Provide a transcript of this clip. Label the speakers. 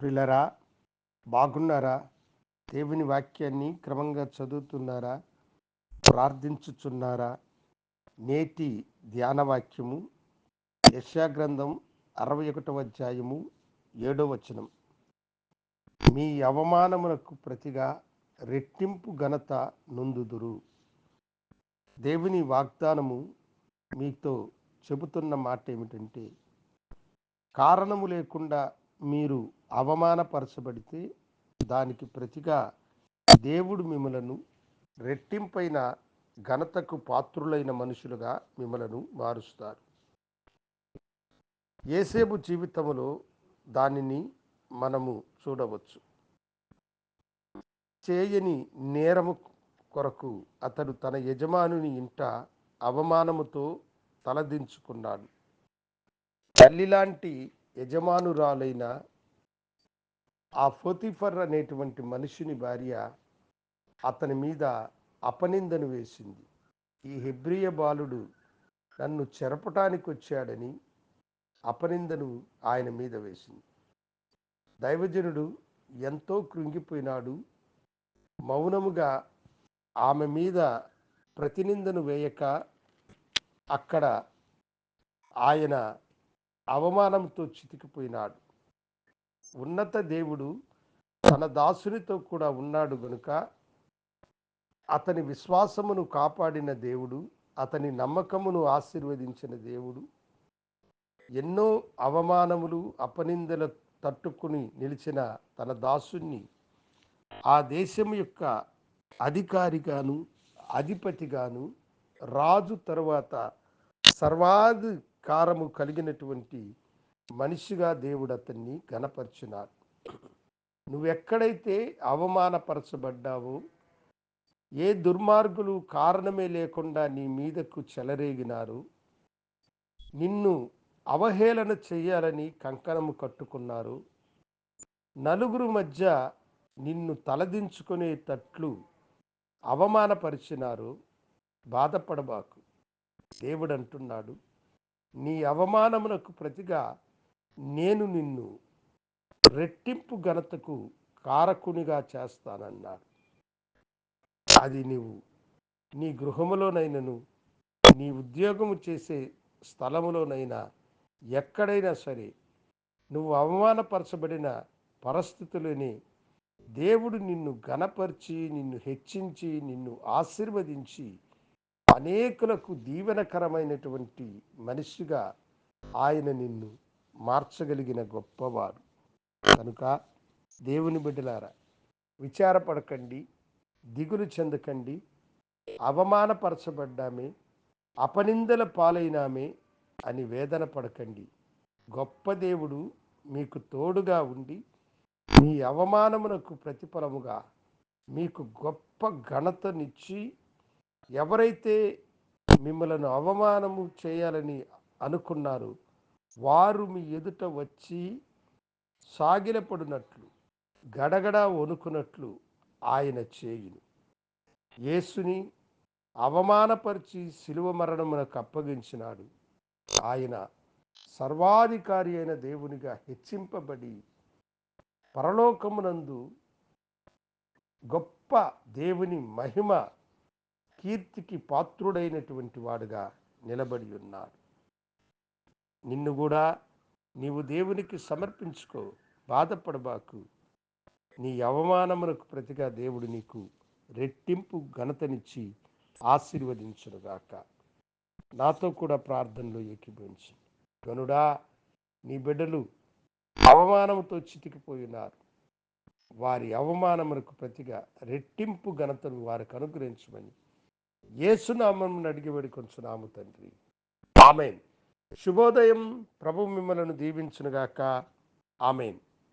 Speaker 1: ప్రిలరా బాగున్నారా? దేవుని వాక్యాన్ని క్రమంగా చదువుతున్నారా? ప్రార్థించుచున్నారా? నేటి ధ్యానవాక్యము యశాగ్రంథం అరవై ఒకటవ అధ్యాయము ఏడో వచనం. మీ అవమానములకు ప్రతిగా రెట్టింపు ఘనత నొందుదురు. దేవుని వాగ్దానము మీతో చెబుతున్న మాట ఏమిటంటే కారణము లేకుండా మీరు అవమానపరచబడితే దానికి ప్రతిగా దేవుడు మిమ్మలను రెట్టింపైన ఘనతకు పాత్రులైన మనుషులుగా మిమ్మలను మారుస్తారు. ఏసేపు జీవితములో దానిని మనము చూడవచ్చు. చేయని నేరము కొరకు అతడు తన యజమానుని ఇంట అవమానముతో తలదించుకున్నాడు. తల్లిలాంటి యజమానురాలైన ఆ ఫోతిఫర్ అనేటువంటి మనిషిని భార్య అతని మీద అపనిందను వేసింది. ఈ హెబ్రియ బాలుడు నన్ను చెరపటానికి వచ్చాడని అపనిందను ఆయన మీద వేసింది. దైవజనుడు ఎంతో కృంగిపోయినాడు. మౌనముగా ఆమె మీద ప్రతినిందను వేయక అక్కడ ఆయన అవమానంతో చితికిపోయినాడు. ఉన్నత దేవుడు తన దాసునితో కూడా ఉన్నాడు గనుక అతని విశ్వాసమును కాపాడిన దేవుడు అతని నమ్మకమును ఆశీర్వదించిన దేవుడు ఎన్నో అవమానములు అపనిందల తట్టుకుని నిలిచిన తన దాసుని ఆ దేశం యొక్క అధికారిగాను అధిపతిగాను రాజు తరువాత కారము కలిగినటువంటి మనిషిగా దేవుడు అతన్ని గణపరిచినాడు నువ్వెక్కడైతే అవమానపరచబడ్డావో ఏ దుర్మార్గులు కారణమే లేకుండా నీ మీదకు చెలరేగినారు నిన్ను అవహేళన చెయ్యాలని కంకణము కట్టుకున్నారు నలుగురు మధ్య నిన్ను తలదించుకునేటట్లు అవమానపరిచినారు బాధపడబాకు. దేవుడు అంటున్నాడు నీ అవమానమునకు ప్రతిగా నేను నిన్ను రెట్టింపు ఘనతకు కారకునిగా చేస్తానన్నాడు. అది నీవు నీ గృహములోనైనను నీ ఉద్యోగము చేసే స్థలములోనైనా ఎక్కడైనా సరే నువ్వు అవమానపరచబడిన పరిస్థితులని దేవుడు నిన్ను ఘనపరిచి నిన్ను హెచ్చించి నిన్ను ఆశీర్వదించి అనేకులకు దీవెనకరమైనటువంటి మనిషిగా ఆయన నిన్ను మార్చగలిగిన గొప్పవాడు. కనుక దేవుని బిడ్డలారా విచారపడకండి దిగులు చెందకండి అవమానపరచబడ్డామే అపనిందల పాలైనామే అని వేదన పడకండి. గొప్ప దేవుడు మీకు తోడుగా ఉండి మీ అవమానమునకు ప్రతిఫలముగా మీకు గొప్ప ఘనతనిచ్చి ఎవరైతే మిమ్మలను అవమానము చేయాలని అనుకున్నారు వారు మీ ఎదుట వచ్చి సాగిలపడినట్లు గడగడ వణుకున్నట్లు ఆయన చేయును. యేసుని అవమానపరిచి శిలువ మరణమునకు అప్పగించినాడు. ఆయన సర్వాధికారి అయిన దేవునిగా హెచ్చింపబడి పరలోకమునందు గొప్ప దేవుని మహిమ కీర్తికి పాత్రుడైనటువంటి వాడుగా నిలబడి ఉన్నాడు. నిన్ను కూడా నీవు దేవునికి సమర్పించుకో బాధపడబాకు. నీ అవమానమునకు ప్రతిగా దేవుడు నీకు రెట్టింపు ఘనతనిచ్చి ఆశీర్వదించునుగాక నాతో కూడా ప్రార్థనలో ఏకీభవించి. గనుడా నీ బిడ్డలు అవమానంతో చితికిపోయినారు వారి అవమానమునకు ప్రతిగా రెట్టింపు ఘనతను వారికి అనుగ్రహించమని ఏసునామం అడిగి వేడుకొంచున్నాము తండ్రి. ఆమెన్. శుభోదయం. ప్రభు మిమ్మలను దీవించునుగాక. ఆమెన్.